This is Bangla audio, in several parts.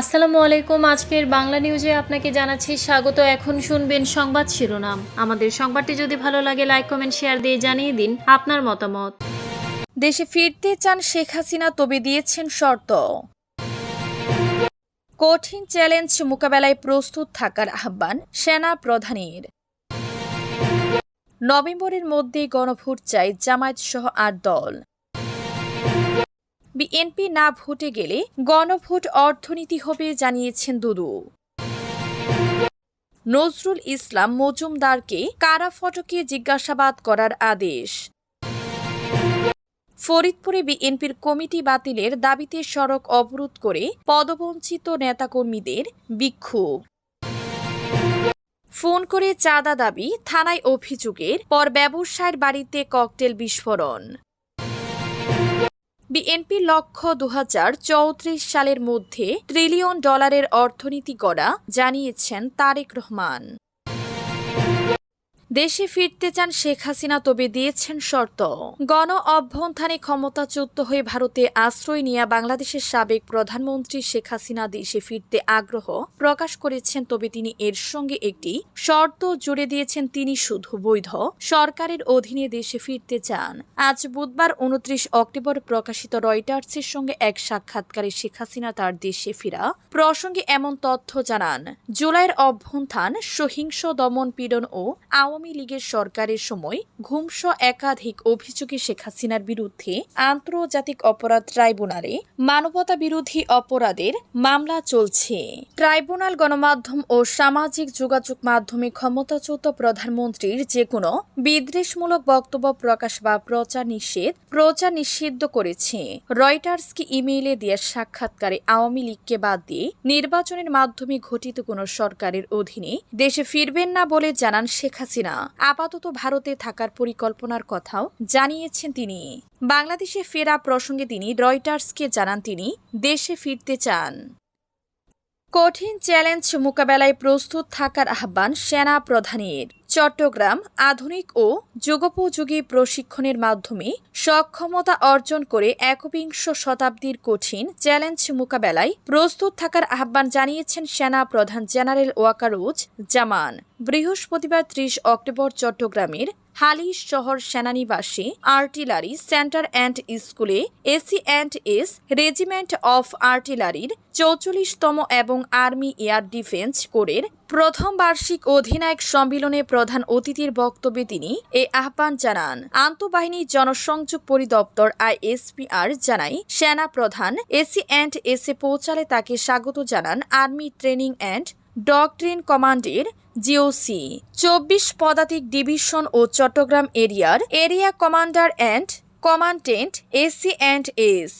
আসসালামু আলাইকুম। আজকের বাংলা নিউজে আপনাকে জানাচ্ছি স্বাগত। এখন শুনবেন সংবাদ শিরোনাম। আমাদের সংবাদটি যদি ভালো লাগে লাইক কমেন্ট শেয়ার দিয়ে জানিয়ে দিন আপনার মতামত। দেশে ফিরতে চান শেখ হাসিনা, তবে দিয়েছেন শর্ত। কঠিন চ্যালেঞ্জ মোকাবেলায় প্রস্তুত থাকার আহ্বান সেনা প্রধানের। নভেম্বরের মধ্যে গণভোট চাই জামায়াত সহ আট দল। বিএনপি না ভোটে গেলে গণভোট অর্থনীতি হবে জানিয়েছেন দুদু। নজরুল ইসলাম মজুমদারকে কারা ফটকে জিজ্ঞাসাবাদ করার আদেশ। ফরিদপুরে বিএনপির কমিটি বাতিলের দাবিতে সড়ক অবরোধ করে পদবঞ্চিত নেতাকর্মীদের বিক্ষোভ। ফোন করে চাঁদা দাবি, থানায় অভিযোগের পর ব্যবসায়ের বাড়িতে ককটেল বিস্ফোরণ। বিএনপি লক্ষ্য দু হাজার চৌত্রিশ সালের মধ্যে ট্রিলিয়ন ডলারের অর্থনীতি গড়া জানিয়েছেন তারেক রহমান। দেশে ফিরতে চান শেখ হাসিনা তবে দিয়েছেন শর্ত। গণ অভ্যন্থানে ক্ষমতাচ্যুত হয়ে ভারতে আশ্রয় নিয়ে বাংলাদেশের সাবেক প্রধানমন্ত্রী শেখ হাসিনা দেশে ফিরতে আগ্রহ প্রকাশ করেছেন, তবে তিনি এর সঙ্গে একটি শর্ত জুড়ে দিয়েছেন, তিনি শুধু বৈধ সরকারের অধীনে দেশে ফিরতে চান। আজ বুধবার উনত্রিশ অক্টোবর প্রকাশিত রয়টার্সের সঙ্গে এক সাক্ষাৎকারে শেখ হাসিনা তার দেশে ফেরা প্রসঙ্গে এমন তথ্য জানান, জুলাইয়ের অভ্যন্থান সহিংস দমন পীড়ন ও আওয়ামী লীগের সরকারের সময় ঘুমস একাধিক অভিযোগে শেখ হাসিনার বিরুদ্ধে আন্তর্জাতিক অপরাধ ট্রাইব্যুনালে মানবতা বিরোধী অপরাধের মামলা চলছে। ট্রাইব্যুনাল গণমাধ্যম ও সামাজিক যোগাযোগ মাধ্যমে ক্ষমতাচ্যুত প্রধানমন্ত্রীর যে কোনো বিদ্বেষমূলক বক্তব্য প্রকাশ বা প্রচার নিষেধ প্রচার নিষিদ্ধ করেছে। রয়টার্সকে ইমেইলে দেওয়া সাক্ষাৎকারে আওয়ামী লীগকে বাদ দিয়ে নির্বাচনের মাধ্যমে ঘটিত কোনো সরকারের অধীনে দেশে ফিরবেন না বলে জানান শেখ হাসিনা। আপাতত ভারতে থাকার পরিকল্পনার কথাও জানিয়েছেন তিনি। বাংলাদেশে ফেরা প্রসঙ্গে তিনি রয়টার্সকে জানান তিনি, দেশে ফিরতে চান। কঠিন চ্যালেঞ্জ মোকাবেলায় প্রস্তুত থাকার আহ্বান সেনা প্রধানের। চট্টগ্রাম আধুনিক ও যুগোপযোগী প্রশিক্ষণের মাধ্যমে সক্ষমতা অর্জন করে একবিংশ শতাব্দীর কঠিন চ্যালেঞ্জ মোকাবেলায় প্রস্তুত থাকার আহ্বান জানিয়েছেন সেনা প্রধান জেনারেল ওয়াকারুজ জামান। বৃহস্পতিবার ত্রিশ অক্টোবর চট্টগ্রামের হালিশ শহর সেনানিবাসে আর্টিলারি সেন্টার অ্যান্ড স্কুলে AC and S regiment of আর্টিলারির চৌচল্লিশতম এবং আর্মি এয়ার ডিফেন্স কোরের প্রথম বার্ষিক অধিনায়ক সম্মেলনে প্রধান অতিথির বক্তব্যে তিনি এ আহ্বান জানান। আন্তঃবাহিনী জনসংযোগ পরিদপ্তর আইএসপিআর জানায়, সেনা প্রধান এসি অ্যান্ড এসে পৌঁছালে তাকে স্বাগত জানান আর্মি ট্রেনিং অ্যান্ড ডকট্রিন কমান্ডের জিওসি। চব্বিশ পদাতিক ডিভিশন ও চট্টগ্রাম এরিয়ার area commander and commandant AC and S.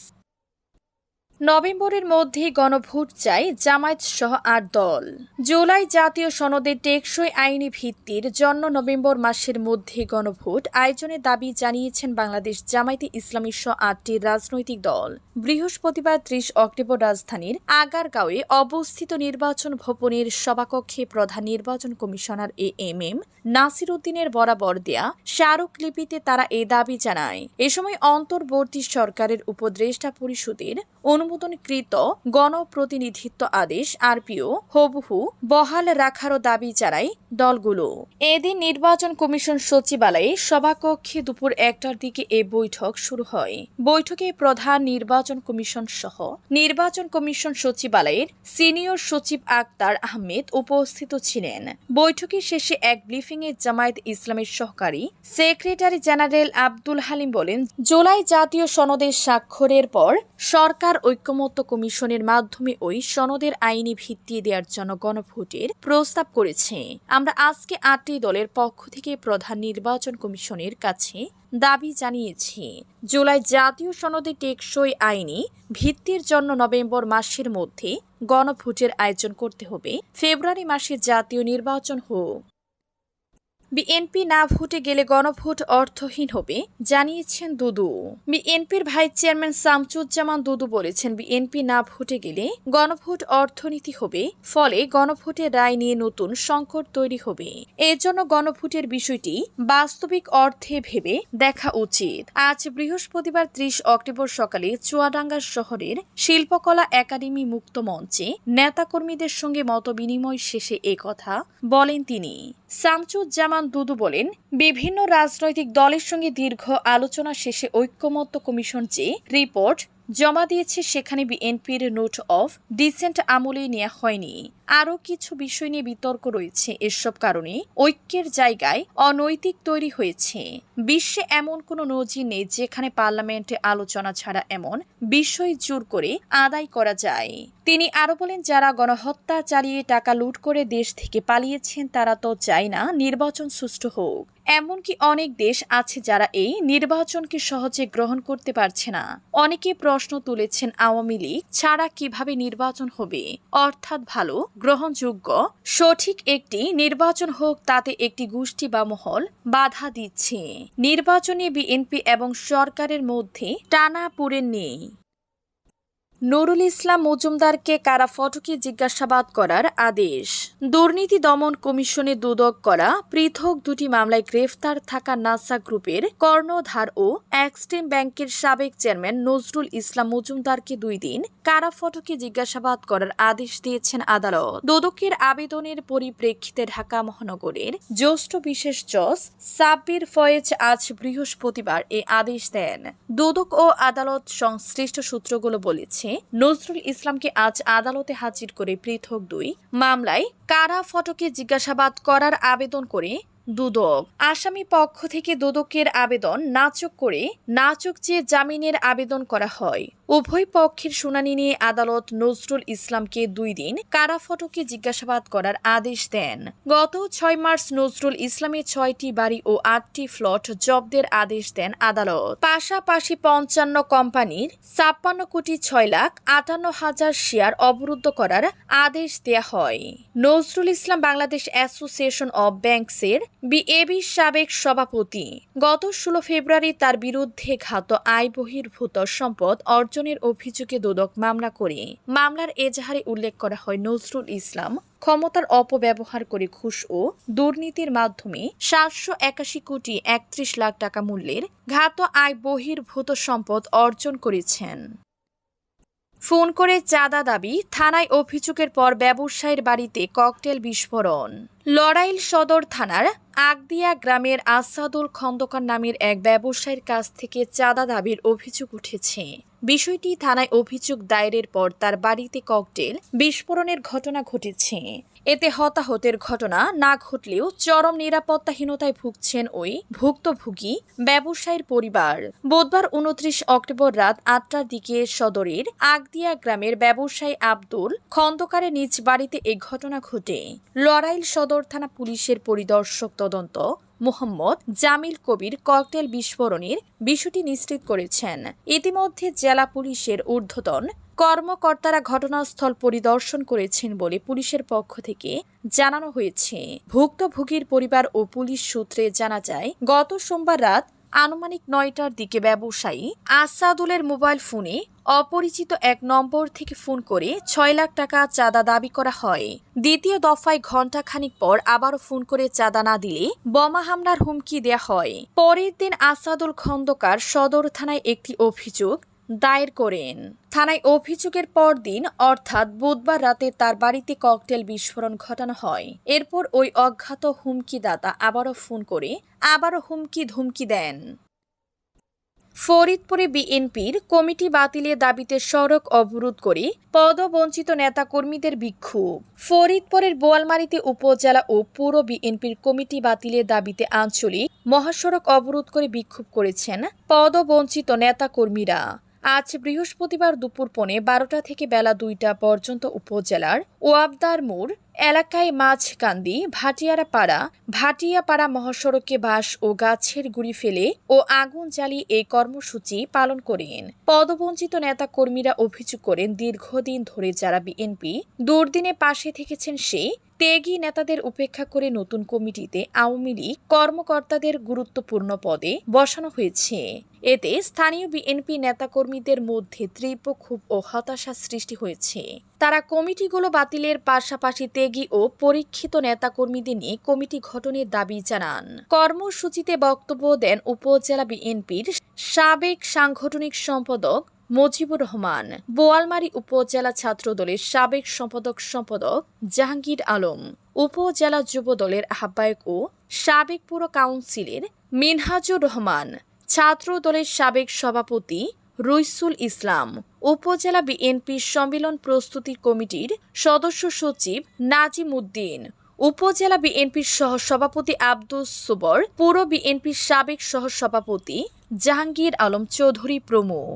নভেম্বরের মধ্যে গণভোট চাই জামায়াত সহ আট দল। জুলাই জাতীয় সনদে টেকসই আইনি ভিত্তির জন্য নভেম্বর মাসের মধ্যে গণভোট আয়োজনের দাবি জানিয়েছেন বাংলাদেশ জামায়াতে ইসলামী সহ আটটি রাজনৈতিক দল। বৃহস্পতিবার ত্রিশ অক্টোবর রাজধানীর আগারগাঁওয়ে অবস্থিত নির্বাচন ভবনের সভাকক্ষে প্রধান নির্বাচন commissioner A M M Nasir উদ্দিনের বরাবর দেয়া স্মারকলিপিতে তারা এ দাবি জানায়, এ সময় অন্তর্বর্তী সরকারের উপদেষ্টা পরিষদের অনুমোদনকৃত গণপ্রতিনিধিত্ব আদেশ আরপিও হবহু বহাল রাখারও দাবি জানায় দলগুলো। এদিন নির্বাচন কমিশন সচিবালয়ে সভাকক্ষে দুপুর একটার দিকে এ বৈঠক শুরু হয়। বৈঠকে প্রধান নির্বাচন কমিশন সহ নির্বাচন কমিশন সচিবালয়ের সিনিয়র সচিব আক্তার আহমেদ উপস্থিত ছিলেন। বৈঠকের শেষে এক ব্রিফিংয়ে জামায়াত ইসলামের সহকারী সেক্রেটারি জেনারেল আব্দুল হালিম বলেন, জুলাই জাতীয় সনদের স্বাক্ষরের পর সরকার ঐক্যমত্য কমিশনের মাধ্যমে ওই সনদের আইনি ভিত্তি দেওয়ার জন্য গণভোটের প্রস্তাব করেছে। আমরা আজকে আটটি দলের পক্ষ থেকে প্রধান নির্বাচন কমিশনের কাছে দাবি জানিয়েছি। জুলাই জাতীয় সনদে টেকসই আইনি ভিত্তির জন্য নভেম্বর মাসের মধ্যে গণভোটের আয়োজন করতে হবে। ফেব্রুয়ারি মাসে জাতীয় নির্বাচন হোক। বিএনপি না ভোটে গেলে গণভোট অর্থহীন হবে, জানিয়েছেন দুদু। বিএনপির ভাইস চেয়ারম্যান শামসুজ্জামান দুদু বলেছেন, বিএনপি না ভোটে গেলে গণভোট অর্থনীতি হবে, ফলে গণভোটের রায় নিয়ে নতুন সংকট তৈরি হবে। এর জন্য গণভোটের বিষয়টি বাস্তবিক অর্থে ভেবে দেখা উচিত। আজ বৃহস্পতিবার ত্রিশ অক্টোবর সকালে চুয়াডাঙ্গা শহরের শিল্পকলা একাডেমি মুক্ত মঞ্চে নেতাকর্মীদের সঙ্গে মতবিনিময় শেষে কথা বলেন তিনি। শামসুজ্জামান দুদু বলেন বিভিন্ন রাজনৈতিক দলের সঙ্গে দীর্ঘ আলোচনা শেষে ঐক্যমত্য কমিশন যে রিপোর্ট জমা দিয়েছে সেখানে বিএনপির নোট অফ ডিসেন্ট আমলে নেওয়া হয়নি। আরও কিছু বিষয় নিয়ে বিতর্ক রয়েছে এসব কারণে। ঐক্যের জায়গায় অনৈতিক তৈরি হয়েছে। বিশ্বে এমন কোনো নজির নেই যেখানে পার্লামেন্টে আলোচনা ছাড়া এমন বিষয় জোর করে আদায় করা যায়। তিনি আরও বলেন, যারা গণহত্যা চালিয়ে টাকা লুট করে দেশ থেকে পালিয়েছেন তারা তো চায় না নির্বাচন সুষ্ঠু হোক। এমনকি অনেক দেশ আছে যারা এই নির্বাচনকে সহজে গ্রহণ করতে পারছে না। অনেকে প্রশ্ন তুলেছেন আওয়ামী লীগ ছাড়া কীভাবে নির্বাচন হবে? অর্থাৎ ভালো, গ্রহণযোগ্য, সঠিক একটি নির্বাচন হোক, তাতে একটি গোষ্ঠী বা মহল বাধা দিচ্ছে। নির্বাচনে বিএনপি এবং সরকারের মধ্যে টানা পড়ে নেই। নুরুল ইসলাম মজুমদারকে কারা ফটকে জিজ্ঞাসাবাদ করার আদেশ? দুর্নীতি দমন কমিশনে দুদক করা, পৃথক দুটি মামলায় গ্রেফতার থাকা নাসা গ্রুপের কর্ণধার ও এক্সট্রিম ব্যাংকের সাবেক চেয়ারম্যান নজরুল ইসলাম মজুমদারকে দুই দিন কারা ফটকে জিজ্ঞাসাবাদ করার আদেশ দিয়েছেন আদালত। দুদকের আবেদনের পরিপ্রেক্ষিতে ঢাকা মহানগরের জ্যেষ্ঠ বিশেষ জজ সাব্বির ফয়েজ আজ বৃহস্পতিবার এ আদেশ দেন। দুদক ও আদালত সংশ্লিষ্ট সূত্রগুলো বলেছে নজরুল ইসলামকে আজ আদালতে হাজির করে পৃথক দুই মামলায় কারা ফটকে জিজ্ঞাসাবাদ করার আবেদন করে দুদক। আসামি পক্ষ থেকে দুদকের আবেদন নাচক করে নাচক চেয়ে জামিনের আবেদন করা হয়। উভয় পক্ষের শুনানি নিয়ে আদালত নজরুল ইসলামকে দুই দিন কারা ফটকে জিজ্ঞাসাবাদ করার আদেশ দেন। গত ছয় মার্চ নজরুল ইসলামের ছয়টি বাড়ি ও আটটি ফ্লট জব্দের আদেশ দেন আদালত। পাশাপাশি পঞ্চান্ন কোম্পানির ছাপ্পান্ন কোটি ছয় লাখ আটান্ন হাজার শেয়ার অবরুদ্ধ করার আদেশ দেয়া হয়। নজরুল ইসলাম বাংলাদেশ অ্যাসোসিয়েশন অব ব্যাংকসের বিএবি সাবেক সভাপতি। গত ষোলো ফেব্রুয়ারি তার বিরুদ্ধে ঘাত আয় বহির্ভূত সম্পদ অর্জনের অভিযোগে দুদক মামলা করে। মামলার এজাহারে উল্লেখ করা হয় নজরুল ইসলাম ক্ষমতার অপব্যবহার করে ঘুষ ও দুর্নীতির মাধ্যমে সাতশো একাশি কোটি একত্রিশ লাখ টাকা মূল্যের ঘাত আয় বহির্ভূত সম্পদ অর্জন করেছেন। ফোন করে চাঁদা দাবি, থানায় অভিযোগের পর ব্যবসায়ীর বাড়িতে ককটেল বিস্ফোরণ। লড়াইল সদর থানার আগদিয়া গ্রামের আসাদুল খন্দকার নামের এক ব্যবসায়ীর কাছ থেকে চাঁদা দাবির অভিযোগ উঠেছে। বিষয়টি থানায় অভিযোগ দায়েরের পর তার বাড়িতে ককটেল বিস্ফোরণের ঘটনা ঘটেছে। এতে হতাহতের ঘটনা না ঘটলেও চরম নিরাপত্তাহীনতায় ভুগছেন ওই ভুক্তভোগী ব্যবসায়ীর পরিবার। বুধবার উনত্রিশ অক্টোবর রাত আটটার দিকে সদরের আগদিয়া গ্রামের ব্যবসায়ী আব্দুল খন্দকারের নিজ বাড়িতে এ ঘটনা ঘটে। লড়াইল সদর থানা পুলিশের পরিদর্শক তদন্ত মোহাম্মদ জামিল কবির ককটেল বিস্ফোরণের বিষয়টি নিশ্চিত করেছেন। ইতিমধ্যে জেলা পুলিশের ঊর্ধ্বতন কর্মকর্তারা ঘটনাস্থল পরিদর্শন করেছেন বলে পুলিশের পক্ষ থেকে জানানো হয়েছে। ভুক্তভোগীর পরিবার ও পুলিশ সূত্রে জানা যায়, গত সোমবার রাত আনুমানিক নয়টার দিকে ব্যবসায়ী আসাদুলের মোবাইল ফোনে অপরিচিত এক নম্বর থেকে ফোন করে ছয় লাখ টাকা চাঁদা দাবি করা হয়। দ্বিতীয় দফায় ঘণ্টাখানিক পর আবারও ফোন করে চাঁদা না দিলে বোমা হামলার হুমকি দেয়া হয়। পরের দিন আসাদুল খন্দকার সদর থানায় একটি অভিযোগ দায়ের করেন। থানায় অভিযোগের পর দিন অর্থাৎ বুধবার রাতে তার বাড়িতে ককটেল বিস্ফোরণ ঘটানো হয়। এরপর ওই অজ্ঞাত হুমকিদাতা আবারও ফোন করে আবারও হুমকি ধুমকি দেন। ফরিদপুরে বিএনপির কমিটি বাতিলের দাবিতে সড়ক অবরোধ করে পদবঞ্চিত নেতাকর্মীদের বিক্ষোভ। ফরিদপুরের বোয়ালমারীতে উপজেলা ও পুর বিএনপির কমিটি বাতিলের দাবিতে আঞ্চলিক মহাসড়ক অবরোধ করে বিক্ষোভ করেছেন পদবঞ্চিত নেতাকর্মীরা। আজ বৃহস্পতিবার দুপুর পনে বারোটা থেকে বেলা দুইটা পর্যন্ত উপজেলার ওয়াবদার মোড় এলাকায় মাছকান্দি ভাটিয়ারাপাড়া, ভাটিয়াপাড়া মহাসড়কে বাঁশ ও গাছের গুড়ি ফেলে ও আগুন জ্বালিয়ে এই কর্মসূচি পালন করেন। পদবঞ্চিত নেতা কর্মীরা অভিযোগ করেন, দীর্ঘদিন ধরে যারা বিএনপি দুর্দিনে পাশে থেকেছেন সে তেগি নেতাদের উপেক্ষা করে নতুন কমিটিতে আওয়ামী লীগ কর্মকর্তাদের গুরুত্বপূর্ণ পদে বসানো হয়েছে। এতে স্থানীয় বিএনপি নেতাকর্মীদের মধ্যে তীব্র ক্ষোভ ও হতাশা সৃষ্টি হয়েছে। তারা কমিটিগুলো বাতিলের পাশাপাশি ত্যাগী ও পরীক্ষিত নেতাকর্মীদের নিয়ে কমিটি গঠনের দাবি জানান। কর্মসূচিতে বক্তব্য দেন উপজেলা বিএনপির সাবেক সাংগঠনিক সম্পাদক মজিবুর রহমান, বোয়ালমারী উপজেলা ছাত্রদলের সাবেক সম্পাদক সম্পাদক জাহাঙ্গীর আলম, উপজেলা যুব দলের আহ্বায়ক ও সাবেক পুর কাউন্সিলের মিনহাজুর রহমান ছাত্র দলের সাবেক সভাপতি রইসুল ইসলাম, উপজেলা বিএনপির সম্মেলন প্রস্তুতি কমিটির সদস্য সচিব নাজিম উদ্দিন, উপজেলা বিএনপির সহসভাপতি আব্দুস সুবর পুর বিএনপির সাবেক সহসভাপতি জাহাঙ্গীর আলম চৌধুরী প্রমুখ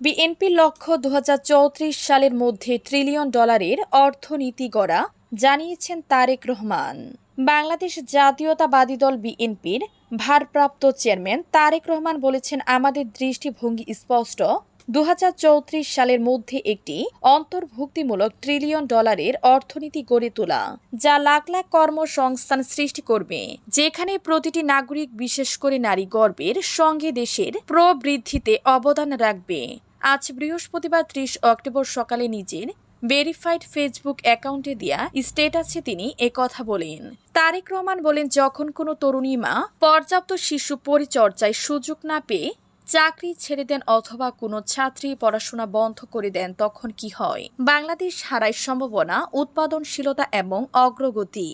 বিএনপির লক্ষ্য দু হাজার চৌত্রিশ সালের মধ্যে ট্রিলিয়ন ডলারের অর্থনীতি গড়া, জানিয়েছেন তারেক রহমান। বাংলাদেশ জাতীয়তাবাদী দল বিএনপির ভারপ্রাপ্ত চেয়ারম্যান তারেক রহমান বলেছেন, আমাদের দৃষ্টিভঙ্গি স্পষ্ট। দু হাজার চৌত্রিশ সালের মধ্যে একটি অন্তর্ভুক্তিমূলক ট্রিলিয়ন ডলারের অর্থনীতি গড়ে তোলা, যা লাখ লাখ কর্মসংস্থান সৃষ্টি করবে, যেখানে প্রতিটি নাগরিক, বিশেষ করে নারী গর্বের সঙ্গে দেশের প্রবৃদ্ধিতে অবদান রাখবে। আজ বৃহস্পতিবার ত্রিশ অক্টোবর সকালে নিজের ভেরিফাইড ফেসবুক অ্যাকাউন্টে দেয়া স্টেটাসে তিনি কথা বলেন। তারেক রহমান বলেন, যখন কোনো তরুণী মা পর্যাপ্ত শিশু পরিচর্যায় সুযোগ না পেয়ে চাকরি ছেড়ে দেন অথবা কোনো ছাত্রী পড়াশোনা বন্ধ করে দেন, তখন কি হয়? বাংলাদেশ হারায় সম্ভাবনা, উৎপাদনশীলতা এবং অগ্রগতি।